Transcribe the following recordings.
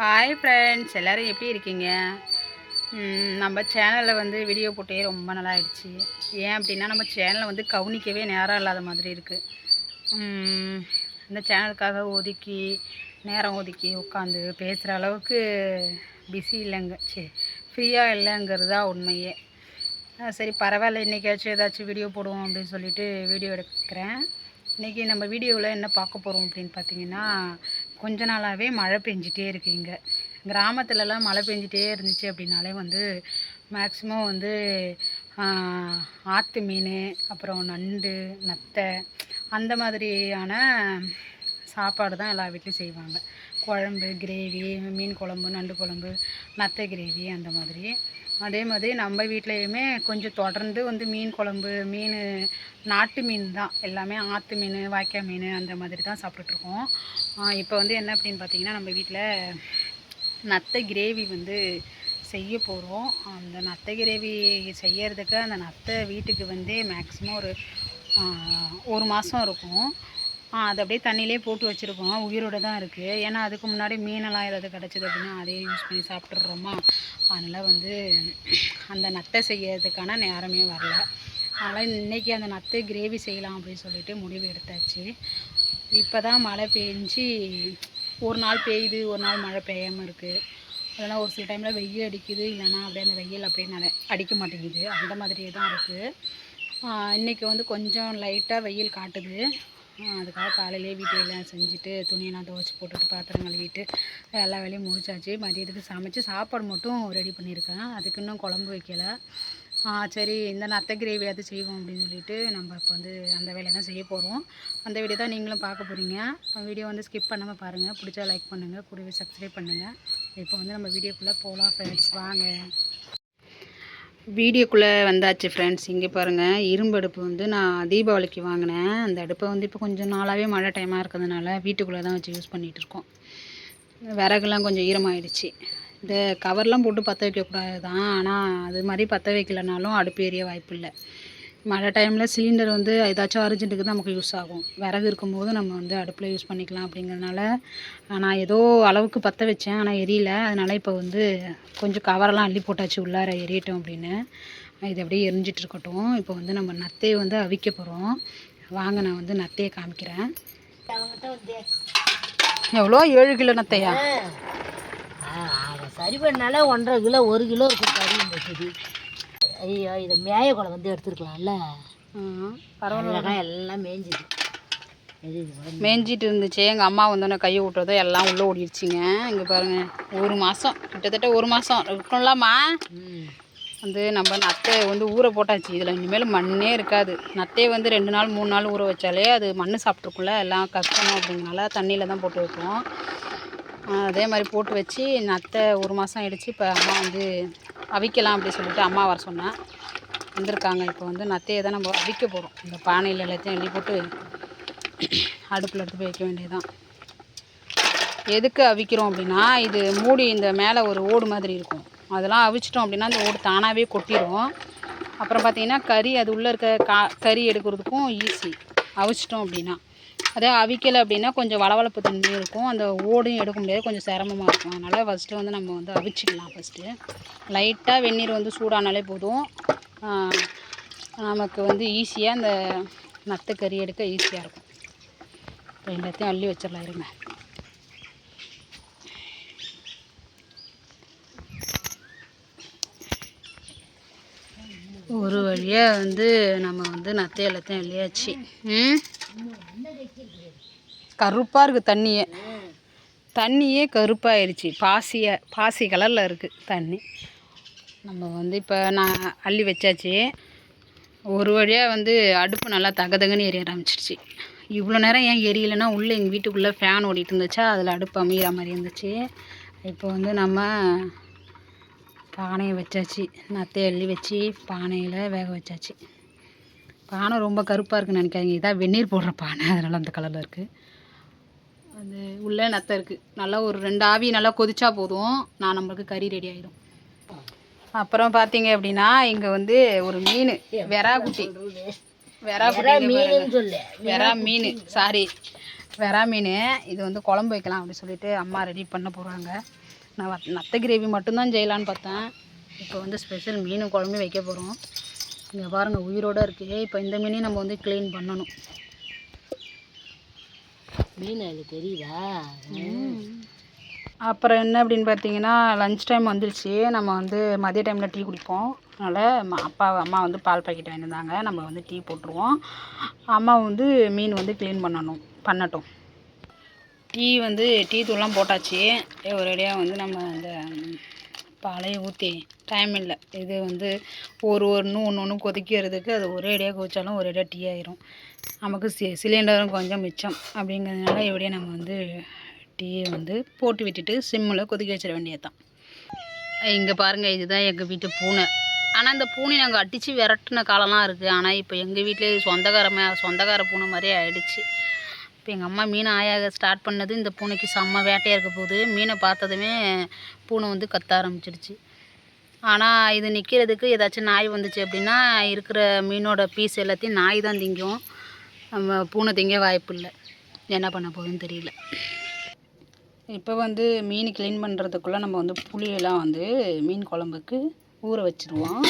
Hi friends எல்லோரும் எப்படி இருக்கீங்க? நம்ம சேனலில் வந்து வீடியோ போட்டே ரொம்ப நல்லா ஆயிடுச்சு ஏன் அப்படின்னா நம்ம சேனலை வந்து கவனிக்கவே நேரம் இல்லாத மாதிரி இருக்குது இந்த சேனலுக்காக ஒதுக்கி நேரம் ஒதுக்கி உட்காந்து பேசுகிற அளவுக்கு பிஸி இல்லைங்க. சரி ஃப்ரீயாக இல்லைங்கிறது தான் உண்மையே சரி பரவாயில்ல. இன்றைக்காச்சும் ஏதாச்சும் வீடியோ போடுவோம் அப்படின்னு சொல்லிட்டு வீடியோ எடுக்கிறேன். இன்றைக்கி நம்ம வீடியோவில் என்ன பார்க்க போகிறோம் அப்படின்னு பார்த்தீங்கன்னா கொஞ்ச நாளாகவே மழை பெஞ்சிட்டே இருக்கு இங்கே. கிராமத்துலலாம் மழை பெஞ்சிட்டே இருந்துச்சு அப்படின்னாலே வந்து மேக்ஸிமம் வந்து ஆற்று மீன் அப்புறம் நண்டு நத்தை அந்த மாதிரியான சாப்பாடு தான் எல்லா வீட்லேயும் செய்வாங்க. குழம்பு கிரேவி மீன் குழம்பு நண்டு குழம்பு நத்தை கிரேவி அந்த மாதிரி. அதே மாதிரி நம்ம வீட்லேயுமே கொஞ்சம் தொடர்ந்து வந்து மீன் குழம்பு மீன் நாட்டு மீன் தான். எல்லாமே ஆற்று மீன் வாய்க்கால் மீன் அந்த மாதிரி தான் சாப்பிட்டுட்ருக்கோம். இப்போ வந்து என்ன அப்படின்னு பார்த்தீங்கன்னா நம்ம வீட்டில் நத்தை கிரேவி வந்து செய்ய போகிறோம் அந்த நத்தை கிரேவி செய்யறதுக்கு அந்த நத்தை வீட்டுக்கு வந்து மேக்ஸிமம் ஒரு ஒரு மாதம் இருக்கும். அது அப்படியே தண்ணியிலே போட்டு வச்சுருக்கோம் உயிரோட தான் இருக்குது ஏன்னா அதுக்கு முன்னாடி மீனெல்லாம் ஏதாவது கிடச்சிது அப்படின்னா அதையே யூஸ் பண்ணி சாப்பிட்றோமா அதனால் வந்து அந்த நத்தை செய்யறதுக்கான நேரமே வரல. அதனால் இன்றைக்கி அந்த நத்தை கிரேவி செய்யலாம் அப்படின்னு சொல்லிட்டு முடிவு எடுத்தாச்சு. இப்போ தான் மழை பெஞ்சு ஒரு நாள் பெய்யுது ஒரு நாள் மழை பெய்யாமல் இருக்குது அதெல்லாம் ஒரு சில டைமில் வெயில் அடிக்குது. இல்லைன்னா அப்படியே அந்த வெயில் அப்படியே நட அடிக்க மாட்டேங்குது. அந்த மாதிரியே தான் இருக்குது இன்றைக்கி வந்து கொஞ்சம் லைட்டாக வெயில் காட்டுது. அதுக்காக காலையிலே வீட்டு எல்லாம் செஞ்சுட்டு துணியெல்லாம் துவைச்சி போட்டுட்டு பாத்திரம் கழுவிட்டு எல்லா வேலையும் முடிச்சாச்சு. மதியத்துக்கு சமைச்சு சாப்பாடு மட்டும் ரெடி பண்ணியிருக்கேன். அதுக்கு இன்னும் குழம்பு வைக்கலை. சரி இந்த நத்தை கிரேவியாவது செய்வோம் அப்படின்னு சொல்லிட்டு நம்ம இப்போ வந்து அந்த வேலையை தான் செய்ய போகிறோம் அந்த வீடியோ தான் நீங்களும் பார்க்க போகிறீங்க வீடியோ வந்து ஸ்கிப் பண்ணாமல் பாருங்கள் பிடிச்சா லைக் பண்ணுங்கள் கூடவே சப்ஸ்கிரைப் பண்ணுங்கள் இப்போ வந்து நம்ம வீடியோக்குள்ளே போகலாம் ஃப்ரெண்ட்ஸ் வாங்க. வீடியோக்குள்ளே வந்தாச்சு ஃப்ரெண்ட்ஸ் இங்கே பாருங்கள் இரும்பு அடுப்பு வந்து நான் தீபாவளிக்கு வாங்கினேன். அந்த அடுப்பை வந்து இப்போ கொஞ்சம் நாளாகவே மழை டைமாக இருக்கிறதுனால வீட்டுக்குள்ளே தான் வச்சு யூஸ் பண்ணிகிட்டு இருக்கோம். விறகுலாம் கொஞ்சம் ஈரமாயிடுச்சு. இந்த கவர்லாம் போட்டு பற்ற வைக்கக்கூடாது தான் ஆனால் அது மாதிரி பற்ற வைக்கலனாலும் அடுப்பு எரிய வாய்ப்பு இல்லை மழை டைமில் சிலிண்டர் வந்து ஏதாச்சும் அர்ஜென்ட்டுக்கு தான் நமக்கு யூஸ் ஆகும். விறகு இருக்கும்போது நம்ம வந்து அடுப்பில் யூஸ் பண்ணிக்கலாம் அப்படிங்கிறதுனால நான் ஏதோ அளவுக்கு பற்ற வச்சேன் ஆனால் எரியல. அதனால் இப்போ வந்து கொஞ்சம் கவரெல்லாம் அள்ளி போட்டாச்சு உள்ளார எரியட்டும் அப்படின்னு. இது அப்படியே எரிஞ்சிட்டு இருக்கட்டும். இப்போ வந்து நம்ம நத்தையை வந்து அவிக்க போகிறோம் வாங்க நான் வந்து நத்தையை காமிக்கிறேன். எவ்வளோ? ஏழு கிலோ நத்தையா? சரி பண்ணாலே ஒன்றரை கிலோ ஒரு கிலோ இருக்கும் சரி ஐயோ இதை மேய குளம் வந்து எடுத்துருக்கலாம்ல. பரவாயில்ல. எல்லாம் மேய்ஞ்சிது மேய்ஞ்சிட்டு இருந்துச்சு. எங்கள் அம்மா வந்தோடனே கையை விட்டதோ எல்லாம் உள்ளே ஓடிடுச்சிங்க இங்கே பாருங்கள் ஒரு மாதம் கிட்டத்தட்ட ஒரு மாதம் இருக்கும்லாமா ம். வந்து நம்ம நத்தை வந்து ஊற போட்டாச்சு. இதில் இனிமேல் மண்ணே இருக்காது. நத்தையை வந்து ரெண்டு நாள் மூணு நாள் ஊற வச்சாலே அது மண் சாப்பிட்ருக்கும்ல எல்லாம் கஷ்டணும் அப்படிங்கனால தண்ணியில் தான் போட்டு வைப்போம். அதே மாதிரி போட்டு வச்சு நத்தை ஒரு மாதம் ஆயிடுச்சு. இப்போ அம்மா வந்து அவிக்கலாம் அப்படி சொல்லிட்டு அம்மா வர சொன்னேன் வந்திருக்காங்க. இப்போ வந்து நத்தையை தான் நம்ம அவிக்க போகிறோம் இந்த பானையில் எல்லாத்தையும் அள்ளி போட்டு அடுப்பில் எடுத்து போய் வைக்க வேண்டியதுதான். எதுக்கு அவிக்கிறோம் அப்படின்னா இது மூடி இந்த மேலே ஒரு ஓடு மாதிரி இருக்கும். அதெல்லாம் அவிச்சிட்டோம் அப்படின்னா அந்த ஓடு தானாகவே கொட்டிடும் அப்புறம் பார்த்திங்கன்னா கறி அது உள்ளே இருக்க கா கறி எடுக்கிறதுக்கும் ஈஸி அவிச்சிட்டோம் அப்படின்னா. அதே அவிக்கலை அப்படின்னா கொஞ்சம் வளவளப்பு தன்மை இருக்கும். அந்த ஓடும் எடுக்க முடியாது. கொஞ்சம் சிரமமாக இருக்கும். அதனால் ஃபஸ்ட்டு வந்து நம்ம வந்து அவிச்சிக்கலாம் ஃபஸ்ட்டு லைட்டாக வெந்நீர் வந்து சூடானாலே போதும். நமக்கு வந்து ஈஸியாக அந்த நத்தை கறி எடுக்க ஈஸியாக இருக்கும். இப்போ எல்லாத்தையும் அள்ளி வச்சிடலாம். இருங்க. ஒரு வழியாக வந்து நம்ம வந்து நத்தை எல்லாத்தையும் அள்ளியாச்சு. ம்? கருப்பாக இருக்குது தண்ணியே. தண்ணியே கருப்பாயிருச்சு. பாசிய பாசி கலரில் இருக்குது தண்ணி. நம்ம வந்து இப்போ நான் அள்ளி வச்சாச்சு. ஒரு வழியாக வந்து அடுப்பு நல்லா தகதகன்னு எரிய ஆரம்பிச்சிருச்சு. இவ்வளோ நேரம் ஏன் எரியலைன்னா உள்ளே எங்கள் வீட்டுக்குள்ளே ஃபேன் ஓடிட்டு இருந்துச்சா அதில் அடுப்பு அமைகிற மாதிரி இருந்துச்சு. இப்போ வந்து நம்ம பானையை வச்சாச்சு. நத்தை அள்ளி வச்சு பானையில் வேக வச்சாச்சு. பானை ரொம்ப கருப்பாக இருக்குன்னு நினைக்காதீங்க. இதான் வெந்நீர் போடுற பானை. அதனால் அந்த கலரில் இருக்குது அது உள்ளே நத்தை இருக்குது நல்லா ஒரு ரெண்டு ஆவி நல்லா கொதிச்சா போதும். நான் நம்மளுக்கு கறி ரெடி ஆகிடும் அப்புறம் பார்த்தீங்க அப்படின்னா இங்கே வந்து ஒரு மீன். வெறா குட்டி. வெறா குட்டி இங்க வெறா மீன். சாரி வெறா மீன். இது வந்து குழம்பு வைக்கலாம் அப்படின்னு சொல்லிட்டு அம்மா ரெடி பண்ண போகிறாங்க நான் நத்த நத்தை கிரேவி மட்டும்தான் செய்யலான்னு பார்த்தேன். இப்போ வந்து ஸ்பெஷல் மீன் குழம்பு வைக்க போகிறோம் இங்கே பாருங்கள் உயிரோடு இருக்குது இப்போ இந்த மீனையும் நம்ம வந்து க்ளீன் பண்ணணும். மீன் அது தெரியுதா? அப்புறம் என்ன அப்படின்னு பார்த்தீங்கன்னா லஞ்ச் டைம் வந்துருச்சு. நம்ம வந்து மதிய டைமில் டீ குடிப்போம். அதனால் அப்பா அம்மா வந்து பால் பாக்கெட் வாங்கியிருந்தாங்க நம்ம வந்து டீ போட்டுருவோம். அம்மா வந்து மீன் வந்து க்ளீன் பண்ணணும் பண்ணட்டும். டீ வந்து டீ தூள்லாம் போட்டாச்சு. ஒரேடியாக வந்து நம்ம அந்த பாலையை ஊற்றி டைம் இல்லை. இது வந்து ஒரு ஒன்று ஒன்று ஒன்று கொதிக்கிறதுக்கு அது ஒரேடியாக கொதிச்சாலும் ஒரேடியாக டீ ஆயிரும். நமக்கு சி சிலிண்டரும் கொஞ்சம் மிச்சம் அப்படிங்கிறதுனால எப்படியே நம்ம வந்து டீயை வந்து போட்டு விட்டுட்டு சிம்மில் கொதிக்க வச்சிட வேண்டியது தான் இங்கே பாருங்கள் இதுதான் எங்கள் வீட்டு பூனை. ஆனால் இந்த பூனை நாங்கள் அடித்து விரட்டின காலம்லாம் இருக்குது ஆனால் இப்போ எங்கள் வீட்டிலே சொந்தக்காரமே சொந்தக்கார பூனை மாதிரியே ஆயிடுச்சு. இப்போ எங்கள் அம்மா மீன் ஆயாக ஸ்டார்ட் பண்ணது இந்த பூனைக்கு செம்ம வேட்டையாக இருக்க போது. மீனை பார்த்ததுமே பூனை வந்து கத்த ஆரம்பிச்சிடுச்சு ஆனால் இது நிற்கிறதுக்கு ஏதாச்சும் நாய் வந்துச்சு அப்படின்னா இருக்கிற மீனோட பீஸ் எல்லாத்தையும் நாய் தான் திங்கும். நம்ம பூனை திங்க வாய்ப்பு இல்லை என்ன பண்ண போகுதுன்னு தெரியல. இப்போ வந்து மீன் க்ளீன் பண்ணுறதுக்குள்ளே நம்ம வந்து புளியெல்லாம் வந்து மீன் குழம்புக்கு ஊற வச்சுருவோம்.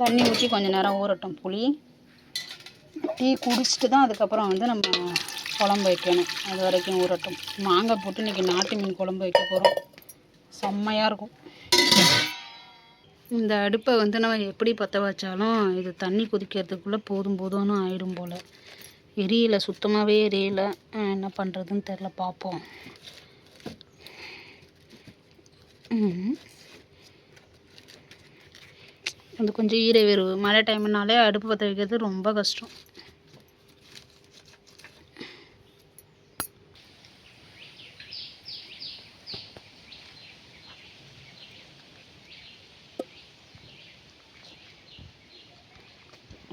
தண்ணி ஊற்றி கொஞ்ச நேரம் ஊறட்டும் புளி. டீ குடிச்சிட்டு தான் அதுக்கப்புறம் வந்து நம்ம குழம்பு வைக்கணும். அது வரைக்கும் ஊறட்டும். மாங்காய் போட்டு இன்றைக்கி நாட்டு மீன் குழம்பு வைக்க போகிறோம் செம்மையாக இருக்கும். இந்த அடுப்பை வந்து நம்ம எப்படி பற்ற வச்சாலும் இது தண்ணி கொதிக்கிறதுக்குள்ளே போதும் போதும்னு ஆயிடும் போல். எரியல சுத்தமாகவே எரியல. என்ன பண்ணுறதுன்னு தெரில பார்ப்போம் அது கொஞ்சம் ஈர மழை டைம்னாலே அடுப்பு பற்ற வைக்கிறது ரொம்ப கஷ்டம்.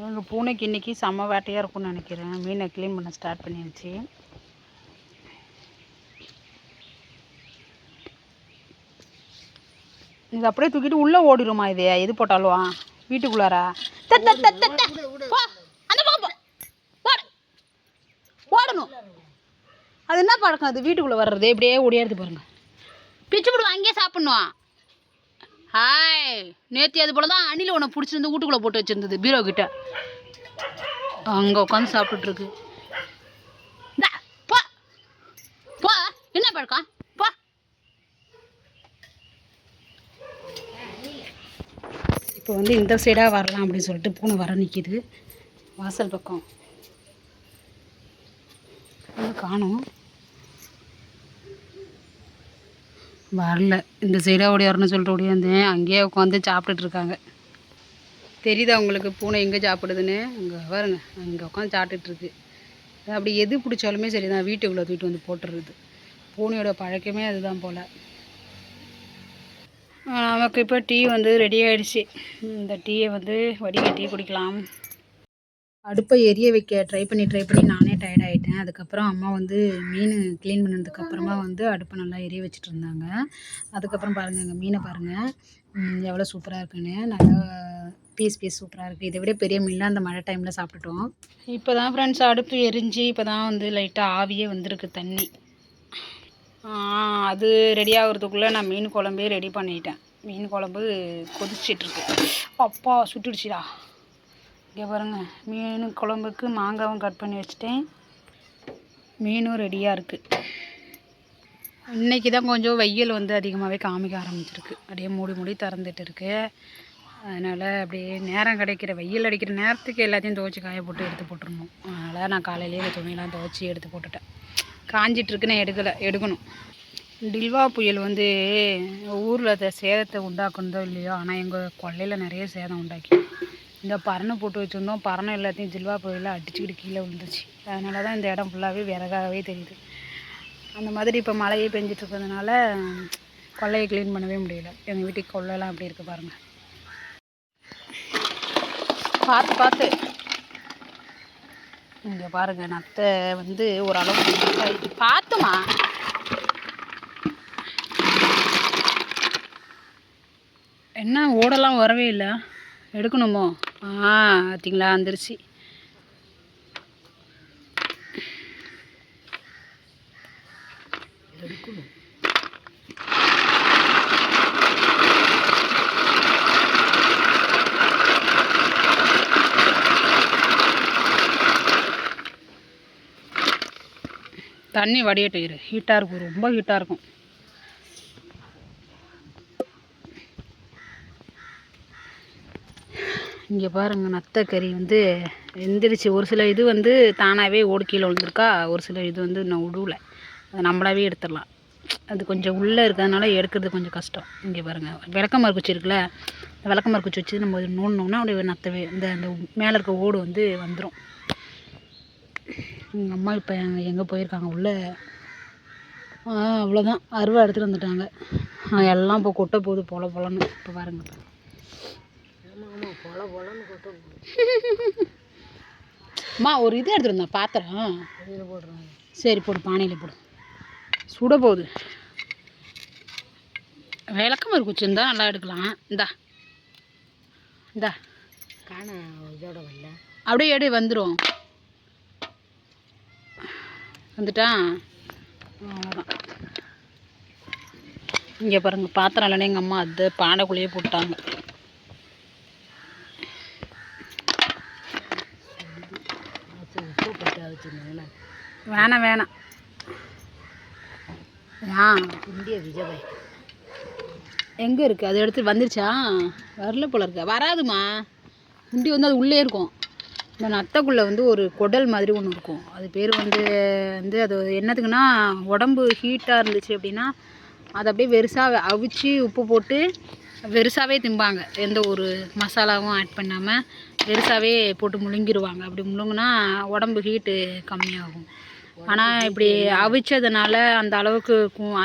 எங்கள் பூனைக்கு இன்றைக்கி செம்ம வேட்டையாக இருக்கும்னு நினைக்கிறேன். மீனை க்ளீன் பண்ண ஸ்டார்ட் பண்ணிடுச்சு இது அப்படியே தூக்கிட்டு உள்ளே ஓடிடுமா இது? எது போட்டாலும் வீட்டுக்குள்ளாரா. ஓடணும். அது என்ன பழக்கம்? அது வீட்டுக்குள்ளே வர்றது. இப்படியே ஓடியாடுது பாருங்க. பிச்சு போடுவோம் அங்கேயே சாப்பிட்ணும். ஹாய். நேற்று அது போல தான் அணில் உன்னை பிடிச்சிருந்து வீட்டுக்குள்ளே போட்டு வச்சிருந்தது பீரோ கிட்ட. அங்கே உட்காந்து சாப்பிட்டுட்டு இருக்கு போ. என்ன பழக்கம்? போ. இப்போ வந்து இந்த சைடாக வரலாம் அப்படின்னு சொல்லிட்டு பூனை வர நிற்கிது வாசல் பக்கம். காணும். வரல. இந்த சைடாக ஓடியாருன்னு சொல்லிட்டு ஓடியாந்தேன் அங்கேயே உட்காந்து சாப்பிட்டுட்ருக்காங்க தெரியுதா உங்களுக்கு பூனை எங்கே சாப்பிடுதுன்னு? அங்கே பாருங்க. அங்கே உட்காந்து சாப்பிட்டுட்ருக்கு அப்படி எது பிடிச்சாலுமே சரி தான் வீட்டுக்குள்ளே தூக்கிட்டு வந்து போட்டுடுறது பூனையோட பழக்கமே அதுதான் போல். நமக்கு இப்போ டீ வந்து ரெடி ஆகிடுச்சு இந்த டீயை வந்து வடிகட்டி குடிக்கலாம். அடுப்பை எரிய வைக்க ட்ரை பண்ணி ட்ரை பண்ணி நானே டயர்ட் அதுக்கப்புறம் அம்மா வந்து மீன் க்ளீன் பண்ணதுக்கப்புறமா வந்து அடுப்பை நல்லா எரிய வச்சுட்டு இருந்தாங்க. அதுக்கப்புறம் பாருங்கள் எங்கள் மீனை பாருங்கள் எவ்வளோ சூப்பராக இருக்குன்னு. நல்லா பீஸ் பீஸ் சூப்பராக இருக்குது இதை விட பெரிய மீன்லாம் அந்த மழை டைமில் சாப்பிட்டுட்டோம். இப்போ தான் ஃப்ரெண்ட்ஸ் அடுப்பு எரிஞ்சு இப்போ தான் வந்து லைட்டாக ஆவியே வந்திருக்கு தண்ணி. அது ரெடி ஆகிறதுக்குள்ளே நான் மீன் குழம்பே ரெடி பண்ணிட்டேன். மீன் குழம்பு கொதிச்சிட்ருக்கு அப்பா சுட்டுடுச்சுடா. இங்கே பாருங்கள் மீன் குழம்புக்கு மாங்காவும் கட் பண்ணி வச்சுட்டேன். மீனும் ரெடியாக இருக்குது இன்றைக்கி தான் கொஞ்சம் வெயில் வந்து அதிகமாகவே காமிக்க ஆரம்பிச்சிருக்கு. அப்படியே மூடி மூடி திறந்துட்டு இருக்கு. அதனால் அப்படியே நேரம் கிடைக்கிற வெயில் அடிக்கிற நேரத்துக்கு எல்லாத்தையும் துவைச்சி காய போட்டு எடுத்து போட்டுருணும் அதனால் நான் காலையிலேயே இந்த துணியெல்லாம் துவைச்சி எடுத்து போட்டுட்டேன். காஞ்சிட்ருக்கு நான் எடுக்கலை எடுக்கணும். டில்வா புயல் வந்து ஊரில் சேதத்தை உண்டாக்குனதோ இல்லையோ ஆனால் எங்கள் கொல்லையில் நிறைய சேதம் உண்டாக்கி. இந்த பரணை போட்டு வச்சுருந்தோம். பரணம் எல்லாத்தையும் ஜில்வா புயலில் அடிச்சுக்கிட்டு கீழே விழுந்துச்சு அதனால தான் இந்த இடம் ஃபுல்லாகவே விறகாகவே தெரியுது. அந்த மாதிரி இப்போ மழையே பெஞ்சிட்டு இருக்கிறதுனால கொல்லையை க்ளீன் பண்ணவே முடியல. எங்கள் வீட்டுக்கு கொல்லைலாம் அப்படி இருக்குது பாருங்கள் பார்த்து பார்த்து. இங்கே பாருங்கள் நத்தை வந்து ஓரளவுக்கு பார்த்துமா என்ன ஓடலாம் வரவே இல்லை. எடுக்கணுமோ? ஆ பார்த்திங்களா வந்துருச்சு. தண்ணி வடியட்டும் ஹீட்டாக இருக்கும். ரொம்ப ஹீட்டாக இருக்கும். இங்கே பாருங்கள் நத்தை கறி வந்து வெந்துருச்சு ஒரு சில இது வந்து தானாகவே ஓடு கீழே விழுந்திருக்கா ஒரு சில இது வந்து இன்னும் விடல அதை நம்மளாவே எடுத்துடலாம். அது கொஞ்சம் உள்ளே இருக்கிறதுனால எடுக்கிறது கொஞ்சம் கஷ்டம். இங்கே பாருங்கள் விளக்கமாறு குச்சி இருக்குல்ல இந்த விளக்கமாறு குச்சி வச்சு நம்ம நோண்டினோம்னா அப்படியே நத்தவே இந்த அந்த மேலே இருக்க ஓடு வந்து வந்துடும் எங்கள் அம்மா இப்போ எங்கே போயிருக்காங்க உள்ளே? அவ்வளோதான் அருவா எடுத்துகிட்டு வந்துட்டாங்க. எல்லாம் இப்போ கொட்டை போகுது பொல போலன்னு. இப்போ பாருங்க. அம்மா ஒரு இது எடுத்துகிட்டு வந்தேன் பாத்திரம். சரி போடு பானையில் போடு. சுட போகுது. விளக்கமாறு குச்சி இருந்தால் நல்லா எடுக்கலாம். இந்தா. இந்தா. காண இதோட வரல. அப்படியே எடு வந்துடும் வந்துட்டா? அவ்வளோதான் இங்கே பாருங்கள் பாத்திரம் இல்லைன்னா எங்கள் அம்மா அது பானைக்குள்ளேயே போட்டாங்க வச்சு உப்பு போட்டு வச்சுருந்தாங்களே வேணாம் வேணாம். ஆ இந்திய விஜய். எங்கே இருக்குது அது எடுத்து வந்துருச்சா? வரல போல இருக்கு. வராதுமா குண்டி வந்து அது உள்ளே இருக்கும். இந்த நத்தைக்குள்ளே வந்து ஒரு குடல் மாதிரி ஒன்று இருக்கும். அது பேர் வந்து வந்து அது என்னத்துக்குன்னா உடம்பு ஹீட்டாக இருந்துச்சு அப்படின்னா அதை அப்படியே வெறுசாக அவிச்சு உப்பு போட்டு வெறுசாகவே திம்பாங்க. எந்த ஒரு மசாலாவும் ஆட் பண்ணாமல் பெருசாகவே போட்டு முழுங்கிடுவாங்க அப்படி முழுங்குனா உடம்பு ஹீட்டு கம்மியாகும். ஆனால் இப்படி அவிச்சதுனால அந்த அளவுக்கு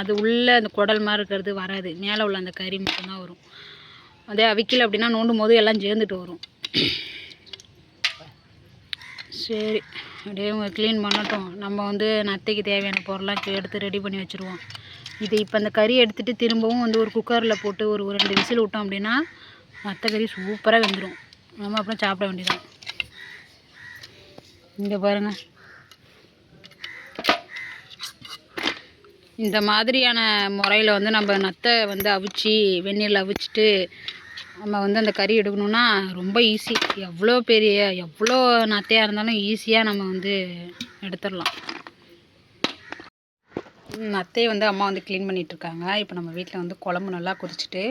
அது உள்ளே அந்த குடல் மாதிரி இருக்கிறது வராது. மேலே உள்ள அந்த கறி மட்டும்தான் வரும். அதே அவிக்கல அப்படின்னா நோண்டும் போது எல்லாம் சேர்ந்துட்டு வரும். சரி அப்படியே க்ளீன் பண்ணட்டும். நம்ம வந்து நத்தைக்கு தேவையான பொருள்லாம் எடுத்து ரெடி பண்ணி வச்சுருவோம். இது இப்போ அந்த கறி எடுத்துகிட்டு திரும்பவும் வந்து ஒரு குக்கரில் போட்டு ஒரு ஒரு ரெண்டு விசில் விட்டோம் அப்படின்னா மற்ற கறி சூப்பராக வெந்துடும் நம்ம அப்புறம் சாப்பிட வேண்டியதான் இங்கே பாருங்கள் இந்த மாதிரியான முறையில் வந்து நம்ம நத்தை வந்து அவிச்சு வெந்நீரில் அவிச்சிட்டு நம்ம வந்து அந்த கறி எடுக்கணும்னா ரொம்ப ஈஸி எவ்வளோ பெரிய எவ்வளோ நத்தையாக இருந்தாலும் ஈஸியாக நம்ம வந்து எடுத்துடலாம். நத்தையை வந்து அம்மா வந்து க்ளீன் பண்ணிகிட்ருக்காங்க இப்போ நம்ம வீட்டில் வந்து குழம்பு நல்லா குறிச்சிட்டு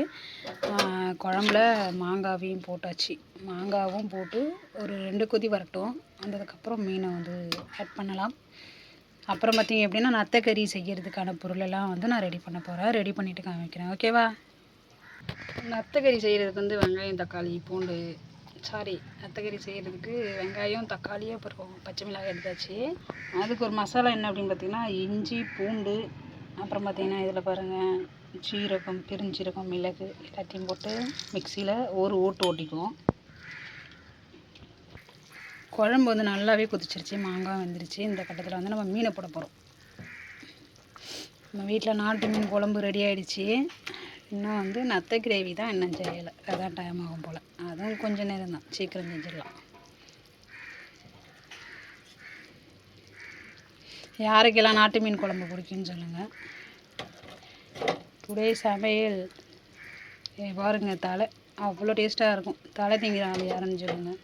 குழம்புல மாங்காவையும் போட்டாச்சு. மாங்காவும் போட்டு ஒரு ரெண்டு கொதி வரட்டும். வந்ததுக்கப்புறம் மீனை வந்து ஆட் பண்ணலாம். அப்புறம் பார்த்தீங்க அப்படின்னா கறி செய்கிறதுக்கான பொருளெல்லாம் வந்து நான் ரெடி பண்ண போகிறேன் ரெடி பண்ணிவிட்டு காமிக்கிறேன். ஓகேவா நத்தக்கறி செய்கிறதுக்கு வந்து வெங்காயம் தக்காளி பூண்டு சாரி அத்தகரி செய்கிறதுக்கு வெங்காயம் தக்காளி அப்புறம் பச்சை மிளகாய் எடுத்தாச்சு. அதுக்கு ஒரு மசாலா என்ன அப்படின்னு பார்த்தீங்கன்னா இஞ்சி பூண்டு அப்புறம் பார்த்தீங்கன்னா இதில் பாருங்கள் சீரகம் பெருஞ்சீரகம் மிளகு எல்லாத்தையும் போட்டு மிக்சியில் ஒரு ஓட்டு ஓட்டிக்குவோம். குழம்பு வந்து நல்லாவே கொதிச்சிருச்சு மாங்காய் வந்துருச்சு. இந்த கட்டத்தில் வந்து நம்ம மீனை போட போகிறோம் நம்ம வீட்டில் நாட்டு மீன் குழம்பு ரெடி ஆகிடுச்சி இன்னும் வந்து நத்தை கிரேவி தான் இன்னும் செய்யலை. அதான் டைம் ஆகும் போல். அதுவும் கொஞ்சம் நேரம் தான். சீக்கிரம் செஞ்சிடலாம். யாருக்கெல்லாம் நாட்டு மீன் குழம்பு பிடிக்கும்னு சொல்லுங்கள் டுடே சமையல். பாருங்க தலை. அவ்வளோ டேஸ்ட்டாக இருக்கும். தலை திங்கிற ஆள் யாருன்னு சொல்லுங்கள்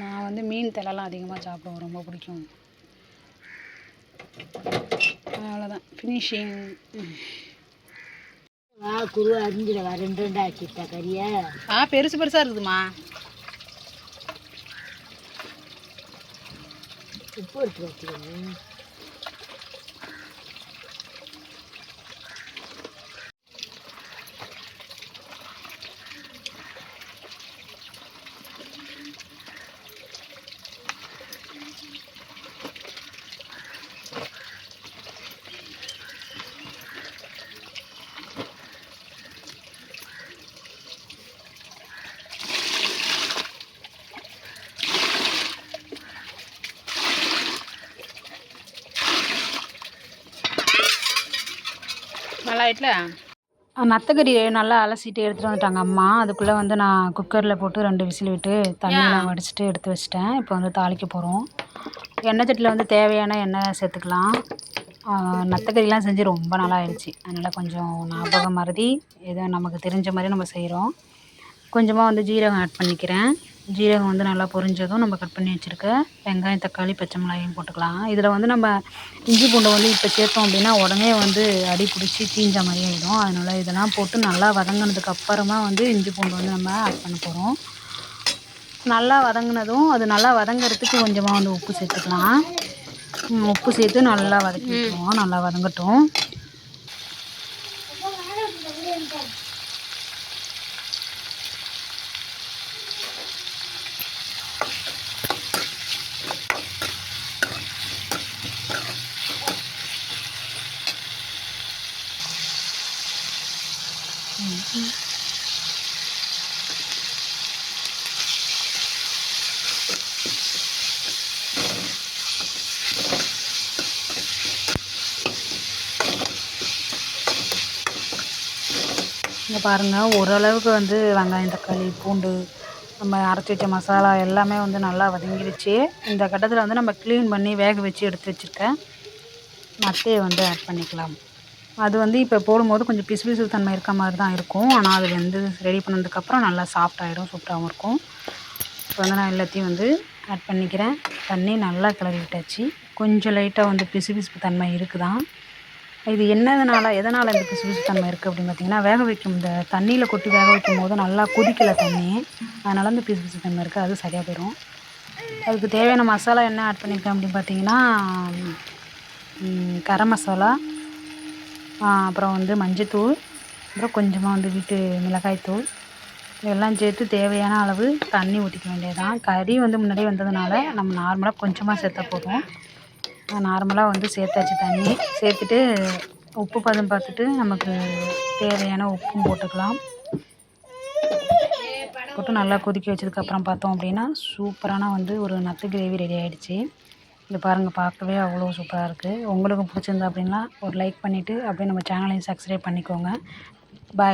நான் வந்து மீன் தலைலாம் அதிகமாக சாப்பிடுவேன். ரொம்ப பிடிக்கும். அவ்வளோதான் ஃபினிஷிங் வா குருவா அரிஞ்சிட வா ரெண்டு ரெண்டு கறியை ஆ பெருசு பெருசாக இருக்குதுமா உப்பு எடுத்து ஆயிட்டல? நத்தக்கறி நல்லா அலசிட்டு எடுத்துகிட்டு வந்துட்டாங்க அம்மா. அதுக்குள்ளே வந்து நான் குக்கரில் போட்டு ரெண்டு விசில் விட்டு தண்ணியெலாம் வடிச்சிட்டு எடுத்து வச்சிட்டேன். இப்போ வந்து தாளிக்க போகிறோம் எண்ணெய் சட்டியில் வந்து தேவையான எண்ணெய் சேர்த்துக்கலாம். நத்தக்கறிலாம் செஞ்சு ரொம்ப நாள் ஆயிடுச்சு. அதனால் கொஞ்சம் ஞாபகம் மறதி. ஏதோ நமக்கு தெரிஞ்ச மாதிரி நம்ம செய்கிறோம் கொஞ்சமாக வந்து ஜீரகம் ஆட் பண்ணிக்கிறேன். ஜீரகம் வந்து நல்லா பொரிஞ்சதும் நம்ம கட் பண்ணி வச்சுருக்க வெங்காயம் தக்காளி பச்சை மிளகாயும் போட்டுக்கலாம். இதில் வந்து நம்ம இஞ்சி பூண்டை வந்து இப்போ சேர்த்தோம் அப்படின்னா உடனே வந்து அடி பிடிச்சி தீஞ்ச மாதிரி ஆகிடும் அதனால் இதெல்லாம் போட்டு நல்லா வதங்கினதுக்கு அப்புறமா வந்து இஞ்சி பூண்டு வந்து நம்ம ஆட் பண்ண போகிறோம் நல்லா வதங்கினதும் அது நல்லா வதங்குறதுக்கு கொஞ்சமாக வந்து உப்பு சேர்த்துக்கலாம். உப்பு சேர்த்து நல்லா வதக்கி விட்டுருவோம். நல்லா வதங்கட்டும். இங்கே பாருங்கள் ஓரளவுக்கு வந்து வெங்காயம் தக்காளி பூண்டு நம்ம அரைச்சி வச்ச மசாலா எல்லாமே வந்து நல்லா வதங்கிடுச்சு இந்த கட்டத்தில் வந்து நம்ம க்ளீன் பண்ணி வேக வச்சு எடுத்து வச்சுருக்கேன் மத்தையை வந்து ஆட் பண்ணிக்கலாம். அது வந்து இப்போ போடும்போது கொஞ்சம் பிசு பிசு தன்மை இருக்க மாதிரி தான் இருக்கும். ஆனால் அது வந்து ரெடி பண்ணதுக்கப்புறம் நல்லா சாஃப்ட் ஆகிடும் சூப்பராகவும் இருக்கும். இப்போ வந்து நான் எல்லாத்தையும் வந்து ஆட் பண்ணிக்கிறேன். தண்ணி நல்லா கிளறி விட்டாச்சு கொஞ்சம் லைட்டாக வந்து பிசு பிசுப்பு தன்மை இருக்குதான். இது என்னதுனால எதனால் இந்த பிசுபிசு தன்மை இருக்குது அப்படின்னு பார்த்தீங்கன்னா வேக வைக்கும் இந்த தண்ணியில் கொட்டி வேக வைக்கும் போது நல்லா கொதிக்கலை தண்ணி. அதனால் இந்த பிசுபிசு தன்மை இருக்குது அது சரியாக போயிடும் அதுக்கு தேவையான மசாலா என்ன ஆட் பண்ணியிருக்கேன் அப்படின்னு பார்த்தீங்கன்னா கரம் மசாலா அப்புறம் வந்து மஞ்சத்தூள் அப்புறம் கொஞ்சமாக வந்து வீட்டு மிளகாய்த்தூள். இதெல்லாம் சேர்த்து தேவையான அளவு தண்ணி ஊற்றிக்க வேண்டியதுதான். கறி வந்து முன்னாடியே வந்ததுனால நம்ம நார்மலாக கொஞ்சமாக சேர்த்தா போதும். நார்மலாக வந்து சேர்த்தாச்சு தண்ணி. சேர்த்துட்டு உப்பு பதம் பார்த்துட்டு நமக்கு தேவையான உப்பும் போட்டுக்கலாம். போட்டு நல்லா கொதிக்க வச்சதுக்கப்புறம் பார்த்தோம் அப்படின்னா சூப்பரான வந்து ஒரு நத்து கிரேவி ரெடி ஆகிடுச்சி இது பாருங்கள் பார்க்கவே அவ்வளோ சூப்பராக இருக்குது உங்களுக்கும் பிடிச்சிருந்தா அப்படின்னா ஒரு லைக் பண்ணிவிட்டு அப்படியே நம்ம சேனலையும் சப்ஸ்கிரைப் பண்ணிக்கோங்க. பாய்